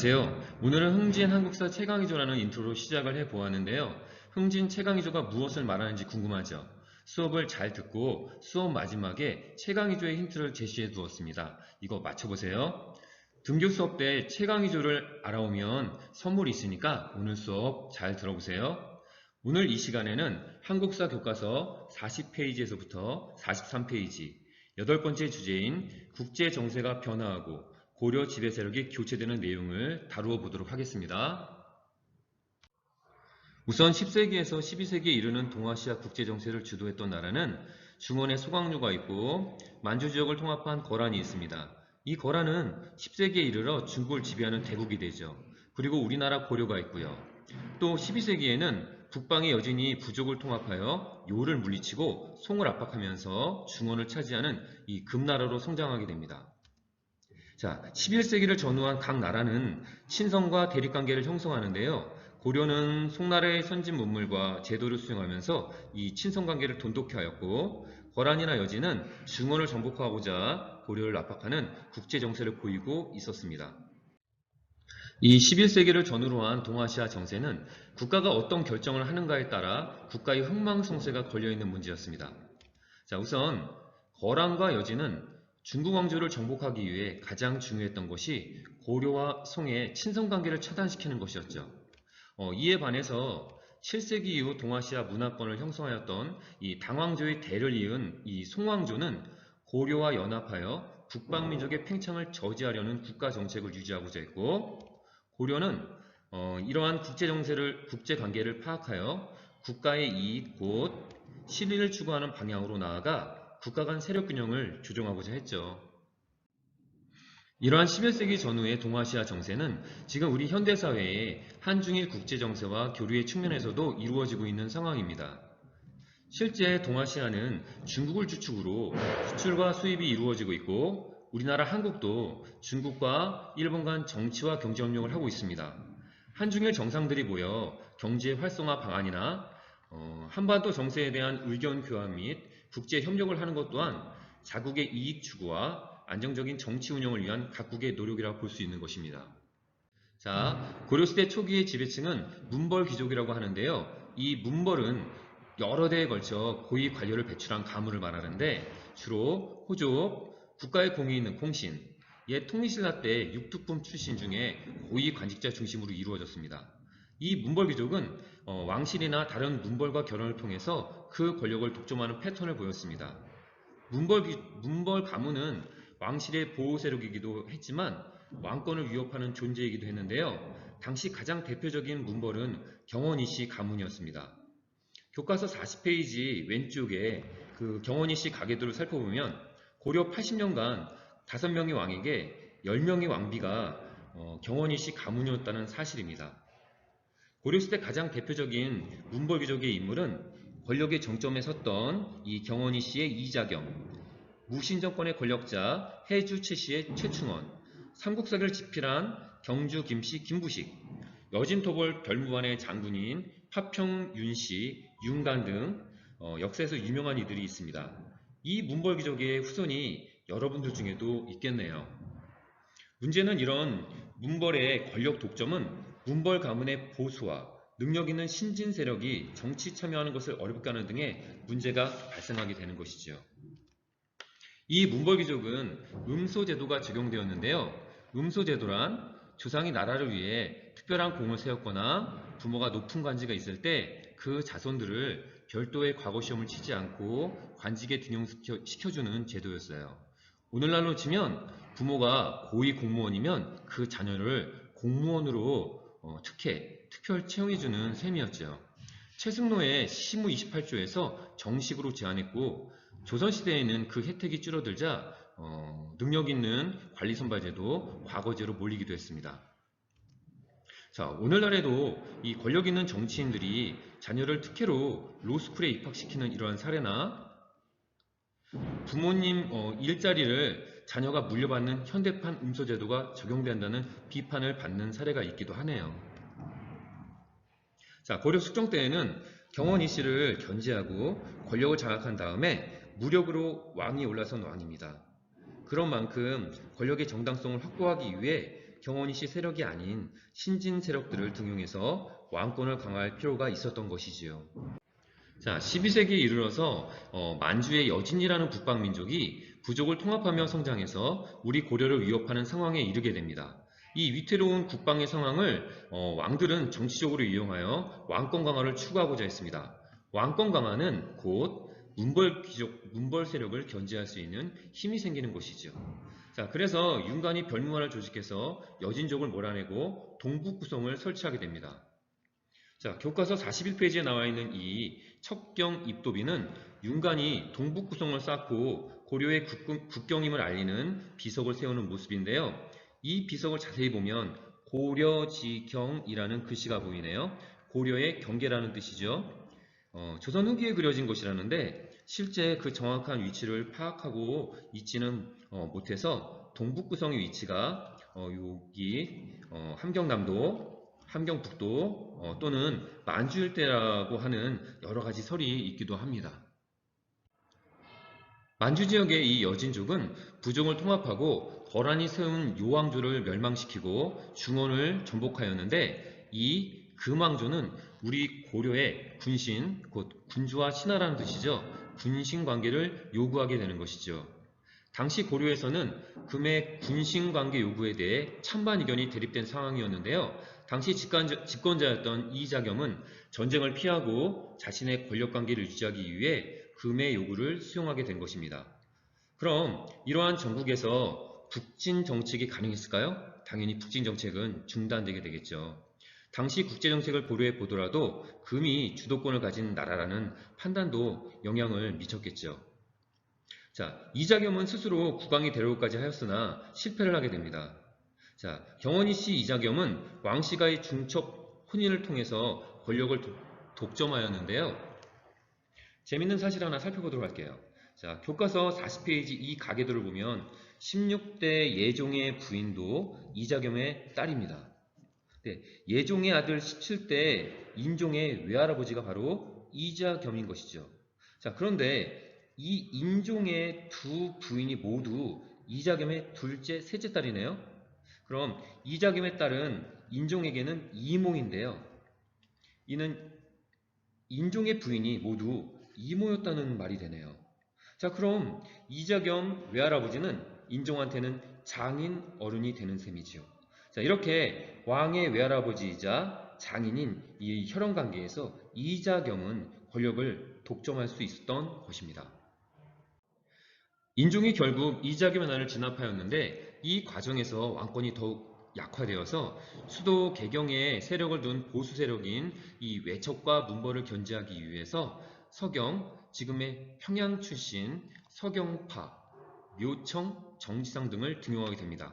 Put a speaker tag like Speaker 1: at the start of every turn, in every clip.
Speaker 1: 안녕하세요. 오늘은 흥진 한국사 최강희조라는 인트로로 시작을 해 보았는데요. 흥진 최강희조가 무엇을 말하는지 궁금하죠? 수업을 잘 듣고 수업 마지막에 최강희조의 힌트를 제시해 두었습니다. 이거 맞춰보세요. 등교 수업 때 최강희조를 알아오면 선물이 있으니까 오늘 수업 잘 들어보세요. 오늘 이 시간에는 한국사 교과서 40페이지에서부터 43페이지 여덟 번째 주제인 국제 정세가 변화하고 고려 지배 세력이 교체되는 내용을 다루어 보도록 하겠습니다. 우선 10세기에서 12세기에 이르는 동아시아 국제 정세를 주도했던 나라는 중원에 소강류가 있고 만주 지역을 통합한 거란이 있습니다. 이 거란은 10세기에 이르러 중국을 지배하는 대국이 되죠. 그리고 우리나라 고려가 있고요. 또 12세기에는 북방의 여진이 부족을 통합하여 요를 물리치고 송을 압박하면서 중원을 차지하는 이 금나라로 성장하게 됩니다. 자, 11세기를 전후한 각 나라는 친성과 대립관계를 형성하는데요. 고려는 송나라의 선진 문물과 제도를 수용하면서 이 친성관계를 돈독히 하였고 거란이나 여진은 중원을 정복하고자 고려를 압박하는 국제정세를 보이고 있었습니다. 이 11세기를 전후로 한 동아시아 정세는 국가가 어떤 결정을 하는가에 따라 국가의 흥망성쇠가 걸려있는 문제였습니다. 자, 우선 거란과 여진은 중국 왕조를 정복하기 위해 가장 중요했던 것이 고려와 송의 친선관계를 차단시키는 것이었죠. 어, 이에 반해서 7세기 이후 동아시아 문화권을 형성하였던 이 당왕조의 대를 이은 이 송왕조는 고려와 연합하여 북방민족의 팽창을 저지하려는 국가 정책을 유지하고자 했고 고려는 어, 이러한 국제 정세를 국제 관계를 파악하여 국가의 이익 곧 실리를 추구하는 방향으로 나아가 국가 간 세력 균형을 조정하고자 했죠. 이러한 11세기 전후의 동아시아 정세는 지금 우리 현대사회의 한중일 국제정세와 교류의 측면에서도 이루어지고 있는 상황입니다. 실제 동아시아는 중국을 주축으로 수출과 수입이 이루어지고 있고 우리나라 한국도 중국과 일본 간 정치와 경제 협력을 하고 있습니다. 한중일 정상들이 모여 경제 활성화 방안이나 어, 한반도 정세에 대한 의견 교환 및 국제 협력을 하는 것 또한 자국의 이익 추구와 안정적인 정치 운영을 위한 각국의 노력이라고 볼 수 있는 것입니다. 자, 고려시대 초기의 지배층은 문벌 귀족이라고 하는데요. 이 문벌은 여러 대에 걸쳐 고위 관료를 배출한 가문을 말하는데 주로 호족, 국가의 공이 있는 공신, 옛 통일신라 때 육특품 출신 중에 고위 관직자 중심으로 이루어졌습니다. 이 문벌 귀족은 어, 왕실이나 다른 문벌과 결혼을 통해서 그 권력을 독점하는 패턴을 보였습니다. 문벌, 문벌 가문은 왕실의 보호 세력이기도 했지만 왕권을 위협하는 존재이기도 했는데요. 당시 가장 대표적인 문벌은 경원이 씨 가문이었습니다. 교과서 40페이지 왼쪽에 그 경원이 씨 가계도를 살펴보면 고려 80년간 5명의 왕에게 10명의 왕비가 어, 경원이 씨 가문이었다는 사실입니다. 고려 시대 가장 대표적인 문벌 귀족의 인물은 권력의 정점에 섰던 이 경원이 씨의 이자경, 무신 정권의 권력자 해주 최 씨의 최충원, 삼국사기를 집필한 경주 김씨 김부식, 여진토벌 별무관의 장군인 파평 윤씨, 윤간 등 어, 역사에서 유명한 이들이 있습니다. 이 문벌귀족의 후손이 여러분들 중에도 있겠네요. 문제는 이런 문벌의 권력 독점은 문벌 가문의 보수와 능력 있는 신진 세력이 정치 참여하는 것을 어렵게 하는 등의 문제가 발생하게 되는 것이죠. 이 문벌 귀족은 음소제도가 적용되었는데요. 음소제도란 조상이 나라를 위해 특별한 공을 세웠거나 부모가 높은 관직에 있을 때 그 자손들을 별도의 과거 시험을 치지 않고 관직에 등용시켜주는 제도였어요. 오늘날로 치면 부모가 고위 공무원이면 그 자녀를 공무원으로 어, 특혜, 특별 채용해 주는 셈이었죠. 최승로의 시무 28조에서 정식으로 제안했고 조선시대에는 그 혜택이 줄어들자 어, 능력 있는 관리 선발제도 과거제로 몰리기도 했습니다. 자, 오늘날에도 이 권력 있는 정치인들이 자녀를 특혜로 로스쿨에 입학시키는 이러한 사례나 부모님 어, 일자리를 자녀가 물려받는 현대판 음소 제도가 적용된다는 비판을 받는 사례가 있기도 하네요. 자, 고려 숙종 때에는 경원 이 씨를 견제하고 권력을 장악한 다음에 무력으로 왕이 올라선 왕입니다. 그런 만큼 권력의 정당성을 확보하기 위해 경원이 씨 세력이 아닌 신진 세력들을 등용해서 왕권을 강화할 필요가 있었던 것이지요. 자, 12세기에 이르러서 어, 만주의 여진이라는 북방 민족이 부족을 통합하며 성장해서 우리 고려를 위협하는 상황에 이르게 됩니다. 이 위태로운 국방의 상황을 어, 왕들은 정치적으로 이용하여 왕권 강화를 추구하고자 했습니다. 왕권 강화는 곧 문벌 귀족, 문벌 세력을 견제할 수 있는 힘이 생기는 것이죠. 자, 그래서 윤관이 별무관을 조직해서 여진족을 몰아내고 동북 구성을 설치하게 됩니다. 자, 교과서 41페이지에 나와 있는 이 척경 입도비는 윤관이 동북 구성을 쌓고 고려의 국경- 국경 임을 알리는 비석을 세우는 모습인데요. 이 비석을 자세히 보면 고려지경이라는 글씨가 보이네요. 고려의 경계라는 뜻이죠. 어, 조선 후기에 그려진 것이라는데 실제 그 정확한 위치를 파악하고 있지는 어, 못해서 동북 구성의 위치가 어, 여기 어, 함경남도, 함경북도 어, 또는 만주 일대라고 하는 여러 가지 설이 있기도 합니다. 만주 지역의 이 여진족은 부종을 통합하고 거란이 세운 요왕조를 멸망시키고 중원을 전복하였는데 이 금왕조는 우리 고려의 군신, 곧 군주와 신하라는 뜻이죠. 군신 관계를 요구하게 되는 것이죠. 당시 고려에서는 금의 군신 관계 요구에 대해 찬반 의견이 대립된 상황이었는데요. 당시 집권자, 집권자였던 이자겸은 전쟁을 피하고 자신의 권력 관계를 유지하기 위해 금의 요구를 수용하게 된 것입니다. 그럼 이러한 전국에서 북진 정책이 가능했을까요? 당연히 북진 정책은 중단되게 되겠죠. 당시 국제정책을 고려해 보더라도 금이 주도권을 가진 나라라는 판단도 영향을 미쳤겠죠. 자, 이자겸은 스스로 국왕이 되려고까지 하였으나 실패를 하게 됩니다. 자, 경원이 씨 이자겸은 왕 씨가의 중첩 혼인을 통해서 권력을 독- 독점하였는데요. 재밌는 사실 하나 살펴보도록 할게요. 자, 교과서 40페이지 이 가계도를 보면 16대 예종의 부인도 이자겸의 딸입니다. 네, 예종의 아들 17대 인종의 외할아버지가 바로 이자겸인 것이죠. 자, 그런데 이 인종의 두 부인이 모두 이자겸의 둘째, 셋째 딸이네요. 그럼 이자겸의 딸은 인종에게는 이모인데요. 이는 인종의 부인이 모두 이모였다는 말이 되네요. 자, 그럼 이자겸 외할아버지는 인종한테는 장인 어른이 되는 셈이지요. 자, 이렇게 왕의 외할아버지이자 장인인 이 혈연 관계에서 이자겸은 권력을 독점할 수 있었던 것입니다. 인종이 결국 이자겸의 난을 진압하였는데 이 과정에서 왕권이 더욱 약화되어서 수도 개경에 세력을 둔 보수 세력인 이 외척과 문벌을 견제하기 위해서 서경, 지금의 평양 출신 서경파, 묘청, 정지상 등을 등용하게 됩니다.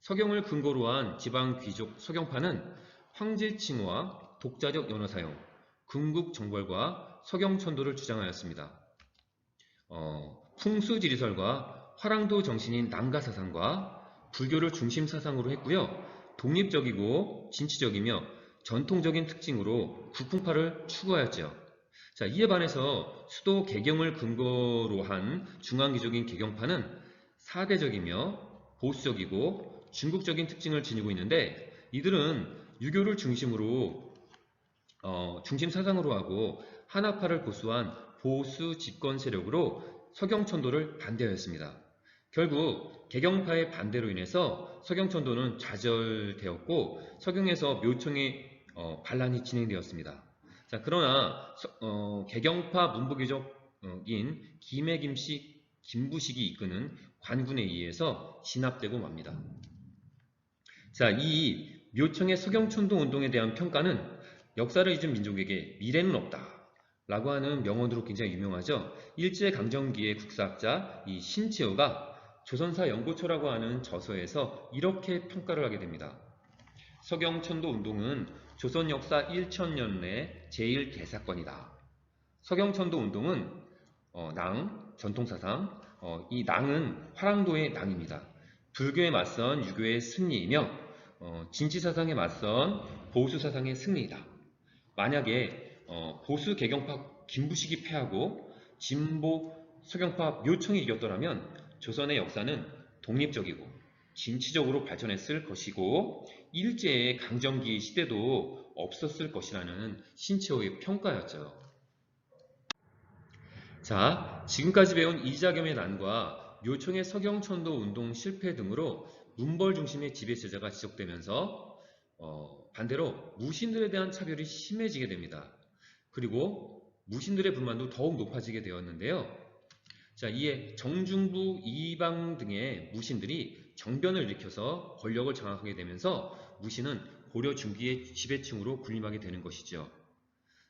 Speaker 1: 서경을 근거로 한 지방 귀족 서경파는 황제 칭호와 독자적 연어 사용, 궁극 정벌과 서경천도를 주장하였습니다. 어, 풍수지리설과 화랑도 정신인 난가사상과 불교를 중심 사상으로 했고요. 독립적이고 진취적이며 전통적인 특징으로 국풍파를 추구하였죠. 자, 이에 반해서 수도 개경을 근거로 한 중앙기족인 개경파는 사대적이며 보수적이고 중국적인 특징을 지니고 있는데 이들은 유교를 중심으로 어, 중심 사상으로 하고 한화파를 고수한 보수 집권 세력으로 서경천도를 반대하였습니다. 결국 개경파의 반대로 인해서 서경천도는 좌절되었고 서경에서 묘청의 어, 반란이 진행되었습니다. 자, 그러나 서- 어, 개경파 문부귀족인 김해 김씨 김부식이 이끄는 관군에 의해서 진압되고 맙니다. 자, 이 묘청의 서경천도 운동에 대한 평가는 역사를 잊은 민족에게 미래는 없다. 라고 하는 명언으로 굉장히 유명하죠. 일제강점기의 국사학자 이 신치호가 조선사 연고초라고 하는 저서에서 이렇게 평가를 하게 됩니다. 서경천도 운동은 조선 역사 1000년 내 제1대사건이다. 서경천도 운동은 어, 낭, 전통사상, 어, 이 낭은 화랑도의 낭입니다. 불교에 맞선 유교의 승리이며 어, 진치사상에 맞선 보수사상의 승리이다. 만약에 어, 보수 개경파 김부식이 패하고 진보 서경파 묘청이 이겼더라면 조선의 역사는 독립적이고 진취적으로 발전했을 것이고 일제의 강점기 시대도 없었을 것이라는 신채호의 평가였죠. 자, 지금까지 배운 이자겸의 난과 묘청의 서경천도 운동 실패 등으로 문벌 중심의 지배체제가 지속되면서 어, 반대로 무신들에 대한 차별이 심해지게 됩니다. 그리고 무신들의 불만도 더욱 높아지게 되었는데요. 자, 이에 정중부, 이방 등의 무신들이 정변을 일으켜서 권력을 장악하게 되면서 무신은 고려 중기의 지배층으로 군림하게 되는 것이죠.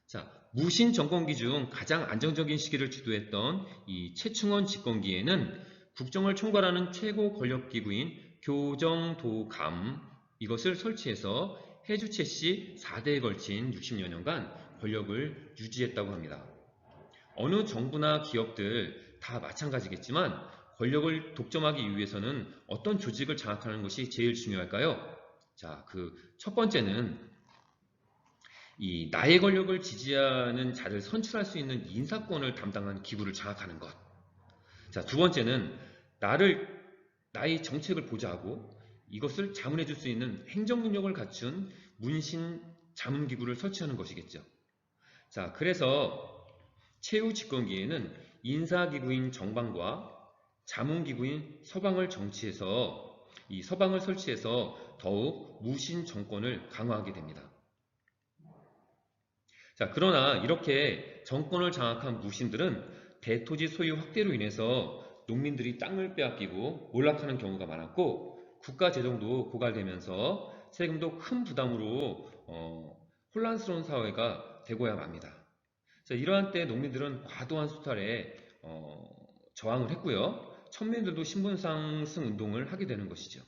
Speaker 1: 자, 무신 정권기 중 가장 안정적인 시기를 주도했던 이 최충원 집권기에는 국정을 총괄하는 최고 권력기구인 교정도감 이것을 설치해서 해주채 씨 4대에 걸친 60여 년간 권력을 유지했다고 합니다. 어느 정부나 기업들 다 마찬가지겠지만 권력을 독점하기 위해서는 어떤 조직을 장악하는 것이 제일 중요할까요? 자, 그 첫 번째는 이 나의 권력을 지지하는 자를 선출할 수 있는 인사권을 담당하는 기구를 장악하는 것. 자, 두 번째는 나를 나의 정책을 보좌하고 이것을 자문해 줄 수 있는 행정 능력을 갖춘 문신 자문 기구를 설치하는 것이겠죠. 자, 그래서 최후 집권기에는 인사기구인 정방과 자문기구인 서방을 정치해서 이 서방을 설치해서 더욱 무신 정권을 강화하게 됩니다. 자, 그러나 이렇게 정권을 장악한 무신들은 대토지 소유 확대로 인해서 농민들이 땅을 빼앗기고 몰락하는 경우가 많았고 국가 재정도 고갈되면서 세금도 큰 부담으로 어, 혼란스러운 사회가 되고야 맙니다. 자, 이러한 때 농민들은 과도한 수탈에 어, 저항을 했고요. 천민들도 신분상승 운동을 하게 되는 것이죠.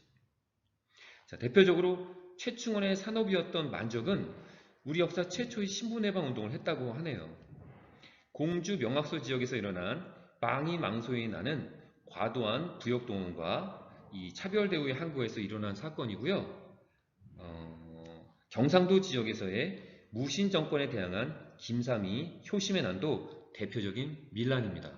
Speaker 1: 자, 대표적으로 최충원의 산업이었던 만적은 우리 역사 최초의 신분해방 운동을 했다고 하네요. 공주 명학소 지역에서 일어난 망이 망소에 나는 과도한 부역동원과 이 차별 대우의 항구에서 일어난 사건이고요. 어, 경상도 지역에서의 무신 정권에 대항한 김삼이 효심의 난도 대표적인 밀란입니다.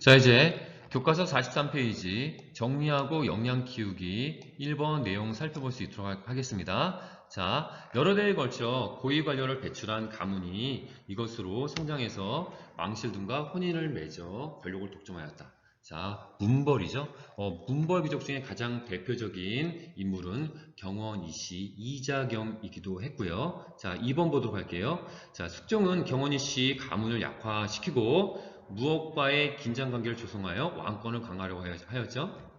Speaker 1: 자 이제 교과서 43페이지 정리하고 역량 키우기 1번 내용 살펴볼 수 있도록 하겠습니다. 자, 여러 대에 걸쳐 고위 관료를 배출한 가문이 이것으로 성장해서 망실둔과 혼인을 맺어 권력을 독점하였다. 자, 문벌이죠. 어, 문벌 귀족 중에 가장 대표적인 인물은 경원 이씨 이자겸이기도 했고요. 자, 2번 보도록 할게요. 자, 숙종은 경원 이씨 가문을 약화시키고 무엇과의 긴장관계를 조성하여 왕권을 강화하려고 하였죠.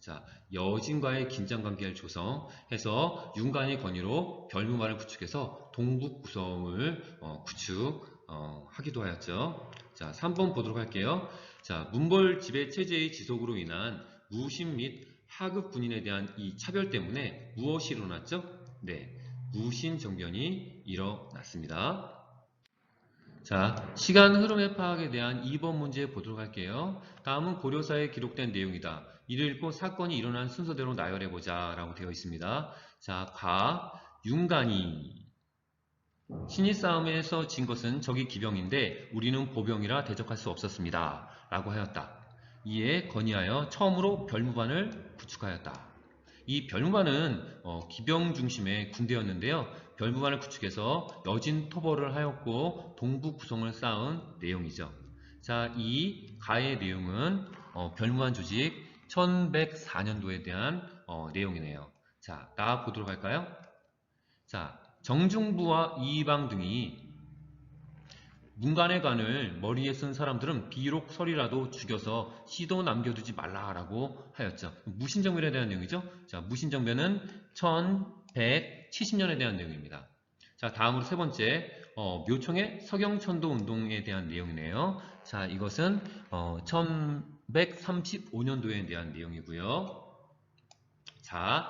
Speaker 1: 자, 여진과의 긴장관계를 조성해서 윤관의 건의로 별무만을 구축해서 동북 구성을 어, 구축하기도 어, 하였죠. 자, 3번 보도록 할게요. 자, 문벌 지배 체제의 지속으로 인한 무신 및 하급 군인에 대한 이 차별 때문에 무엇이 일어났죠? 네, 무신 정변이 일어났습니다. 자, 시간 흐름의 파악에 대한 2번 문제 보도록 할게요. 다음은 고려사에 기록된 내용이다. 이를 읽고 사건이 일어난 순서대로 나열해보자 라고 되어 있습니다. 자, 가, 윤간이 신이 싸움에서 진 것은 적이 기병인데 우리는 보병이라 대적할 수 없었습니다. 라고 하였다. 이에 건의하여 처음으로 별무반을 구축하였다. 이 별무반은 어, 기병 중심의 군대였는데요. 별무반을 구축해서 여진 토벌을 하였고 동북 구성을 쌓은 내용이죠. 자, 이 가의 내용은 어, 별무반 조직 1104년도에 대한 어, 내용이네요. 자, 나아 보도록 할까요? 자, 정중부와 이방 등이 문간의 간을 머리에 쓴 사람들은 비록 설이라도 죽여서 시도 남겨두지 말라라고 하였죠. 무신정변에 대한 내용이죠. 자, 무신정변은 1170년에 대한 내용입니다. 자, 다음으로 세 번째, 어, 묘청의 서경천도 운동에 대한 내용이네요. 자, 이것은 어, 1135년도에 대한 내용이고요. 자,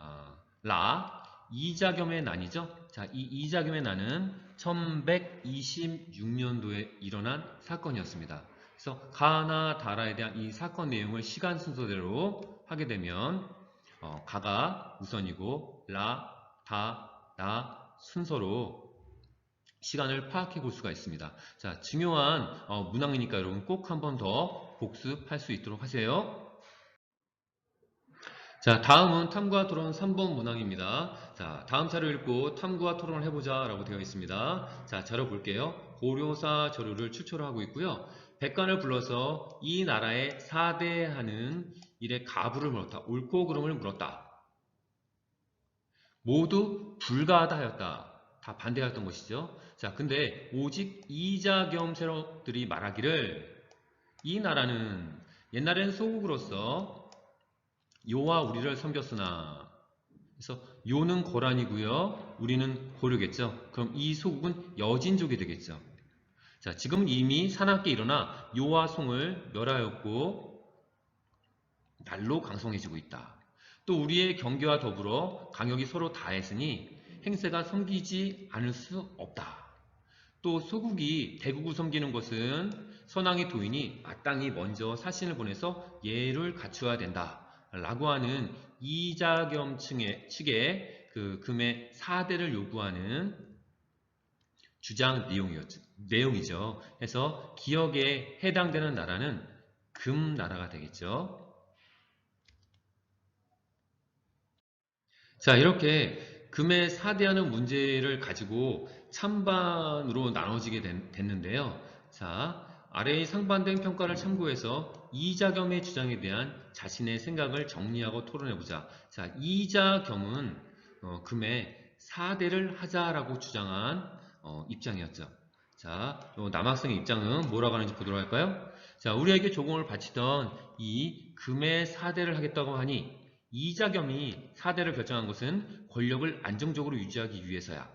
Speaker 1: 어, 라, 이자겸의 난이죠. 자, 이 이자겸의 난은 1126년도에 일어난 사건이었습니다. 그래서 가나 다라에 대한 이 사건 내용을 시간 순서대로 하게 되면 어, 가가 우선이고 라, 다, 나 순서로 시간을 파악해 볼 수가 있습니다. 자, 중요한 어, 문항이니까 여러분 꼭 한 번 더 복습할 수 있도록 하세요. 자, 다음은 탐구와 토론 3번 문항입니다. 자, 다음 자료 읽고 탐구와 토론을 해보자 라고 되어 있습니다. 자, 자료 볼게요. 고려사 저류를 추초를 하고 있고요. 백관을 불러서 이 나라의 사대하는 일의 가부를 물었다. 옳고 그름을 물었다. 모두 불가하다 하였다. 다 반대하였던 것이죠. 자, 근데 오직 이자겸 세력들이 말하기를 이 나라는 옛날엔 소국으로서 요와 우리를 섬겼으나 그래서 요는 고란이고요. 우리는 고려겠죠. 그럼 이 소국은 여진족이 되겠죠. 자, 지금 이미 산악계 일어나 요와 송을 멸하였고 날로 강성해지고 있다. 또 우리의 경계와 더불어 강역이 서로 다했으니 행세가 섬기지 않을 수 없다. 또 소국이 대국을 섬기는 것은 선왕의 도인이 마땅히 먼저 사신을 보내서 예를 갖추어야 된다. 라고 하는 이자겸 층의, 측의 그 금의 사대를 요구하는 주장 내용이었, 내용이죠. 그래서 기억에 해당되는 나라는 금 나라가 되겠죠. 자, 이렇게 금의 사대하는 문제를 가지고 찬반으로 나눠지게 된- 됐는데요. 자, 아래의 상반된 평가를 참고해서 이자겸의 주장에 대한 자신의 생각을 정리하고 토론해보자. 자, 이자겸은 어, 금의 사대를 하자라고 주장한 어, 입장이었죠. 자, 요 남학생의 입장은 뭐라고 하는지 보도록 할까요? 자, 우리에게 조공을 바치던 이 금의 사대를 하겠다고 하니 이자겸이 사대를 결정한 것은 권력을 안정적으로 유지하기 위해서야.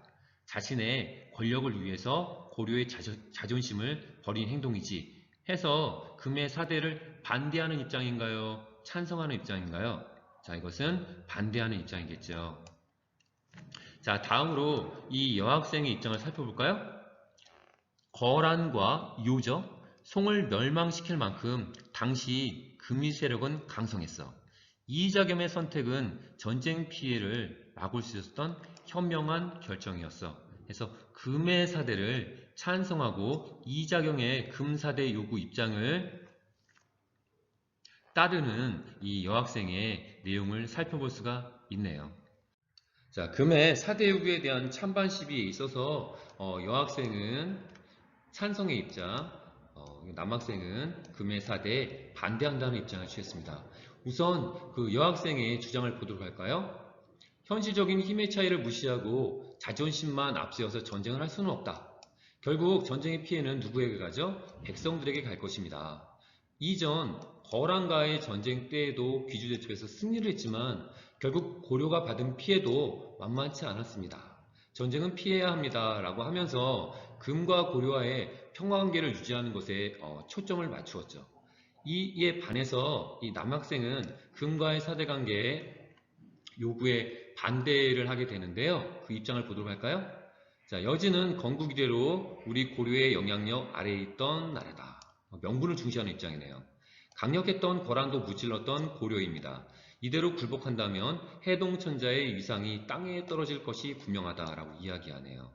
Speaker 1: 자신의 권력을 위해서 고려의 자존- 자존심을 버린 행동이지 해서 금의 사대를 반대하는 입장인가요? 찬성하는 입장인가요? 자, 이것은 반대하는 입장이겠죠. 자, 다음으로 이 여학생의 입장을 살펴볼까요? 거란과 요저, 송을 멸망시킬 만큼 당시 금이 세력은 강성했어. 이자겸의 선택은 전쟁 피해를 막을 수 있었던 현명한 결정이었어. 그래서 금의 사대를 찬성하고 이자경의 금사대 요구 입장을 따르는 이 여학생의 내용을 살펴볼 수가 있네요. 자, 금의 사대 요구에 대한 찬반 시비에 있어서 어, 여학생은 찬성의 입장, 어, 남학생은 금의 사대에 반대한다는 입장을 취했습니다. 우선 그 여학생의 주장을 보도록 할까요? 현실적인 힘의 차이를 무시하고 자존심만 앞세워서 전쟁을 할 수는 없다. 결국 전쟁의 피해는 누구에게 가죠? 백성들에게 갈 것입니다. 이전 거란과의 전쟁 때에도 귀주대첩에서 승리를 했지만 결국 고려가 받은 피해도 만만치 않았습니다. 전쟁은 피해야 합니다. 라고 하면서 금과 고려와의 평화관계를 유지하는 것에 어, 초점을 맞추었죠. 이에 반해서 이 남학생은 금과의 사대관계에 요구에 반대를 하게 되는데요. 그 입장을 보도록 할까요? 자, 여진은 건국 이대로 우리 고려의 영향력 아래에 있던 나라다. 명분을 중시하는 입장이네요. 강력했던 거란도 무찔렀던 고려입니다. 이대로 굴복한다면 해동천자의 위상이 땅에 떨어질 것이 분명하다라고 이야기하네요.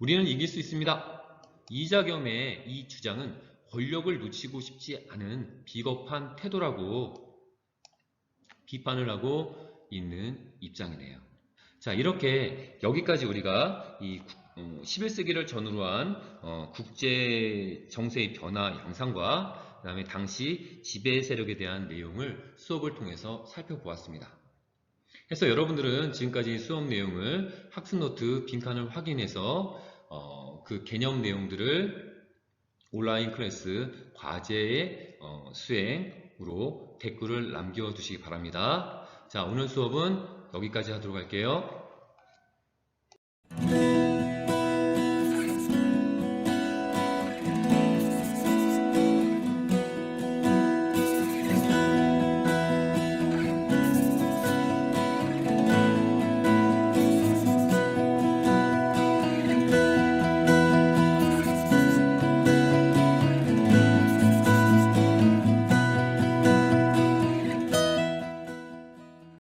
Speaker 1: 우리는 이길 수 있습니다. 이자겸의 이 주장은 권력을 놓치고 싶지 않은 비겁한 태도라고 비판을 하고 있는 입장이네요. 자, 이렇게 여기까지 우리가 이 11세기를 전후로 한 어, 국제 정세의 변화 양상과 그 다음에 당시 지배 세력에 대한 내용을 수업을 통해서 살펴보았습니다. 그래서 여러분들은 지금까지 수업 내용을 학습 노트 빈칸을 확인해서 어, 그 개념 내용들을 온라인 클래스 과제의 어, 수행으로 댓글을 남겨두시기 바랍니다. 자, 오늘 수업은 여기까지 하도록 할게요.